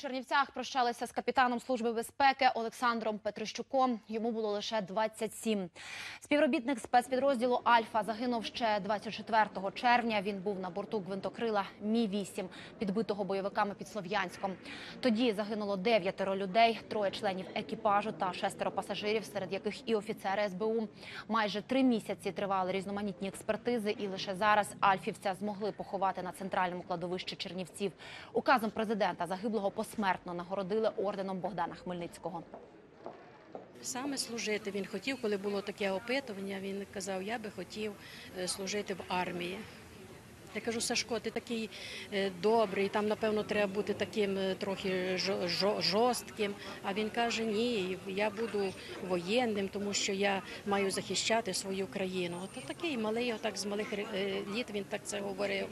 Чернівцях прощалися з капітаном служби безпеки Олександром Петрищуком. Йому було лише 27. Співробітник спецпідрозділу Альфа загинув ще 24 червня. Він був на борту гвинтокрила Мі 8 підбитого бойовиками під Слов'янськом. Тоді загинуло дев'ятеро людей, троє членів екіпажу та шестеро пасажирів, серед яких і офіцери СБУ. Майже три місяці тривали різноманітні експертизи, і лише зараз альфівця змогли поховати на центральному кладовищі Чернівців. Указом президента загиблого посмертно нагородили орденом Богдана Хмельницького. Саме служити він хотів, коли було таке опитування, він казав, я би хотів е, служити в армії. Я кажу, Сашко, ти такий е, добрий, там, напевно, треба бути таким е, трохи жо- жо- жорстким. А він каже, ні, я буду воєнним, тому що я маю захищати свою країну. От такий малий, отак з малих літ він так це говорив.